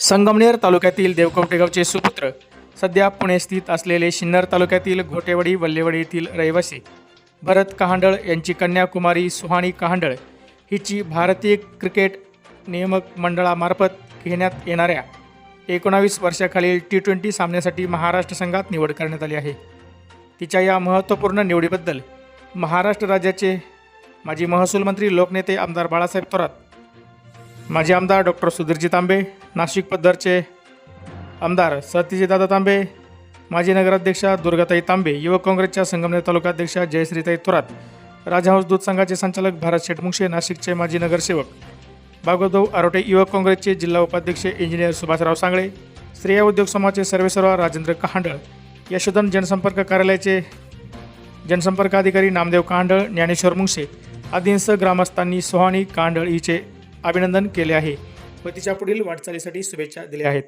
संगमनेर तालुक्यातील देवकवटेगावचे सुपुत्र सध्या पुणे स्थित असलेले सिन्नर तालुक्यातील घोटेवाडी वल्लेवडी येथील रहिवासी भरत कहांडळ यांची कन्या कुमारी सुहाणी कहांडळ हिची भारतीय क्रिकेट नियामक मंडळामार्फत घेण्यात येणाऱ्या एकोणावीस वर्षाखालील टी ट्वेंटी सामन्यासाठी महाराष्ट्र संघात निवड करण्यात आली आहे. तिच्या या महत्त्वपूर्ण निवडीबद्दल महाराष्ट्र राज्याचे माजी महसूल मंत्री लोकनेते आमदार बाळासाहेब थोरात माजी आमदार डॉक्टर सुधीरजी तांबे नाशिक पद्धरचे आमदार सतीजीदादा तांबे माजी नगराध्यक्षा दुर्गाताई तांबे युवक काँग्रेसच्या संगमनेर तालुकाध्यक्षा जयश्रीताई थोरात राजहंस दूध संघाचे संचालक भारत शेटमुंगशे नाशिकचे माजी नगरसेवक भागवतभाऊ आरोटे युवक काँग्रेसचे जिल्हा उपाध्यक्ष इंजिनियर सुभाषराव सांगळे स्त्रिया उद्योग समाजचे सर्वेसर्वा राजेंद्र कहांडळ यशोधन जनसंपर्क कार्यालयाचे जनसंपर्क अधिकारी नामदेव कांडळ ज्ञानेश्वर मुंगसे आदींसह ग्रामस्थांनी सोहाणी कांडळ हिचे अभिनंदन केले आहे. व तिच्या पुढील वाटचालीसाठी शुभेच्छा दिल्या आहेत.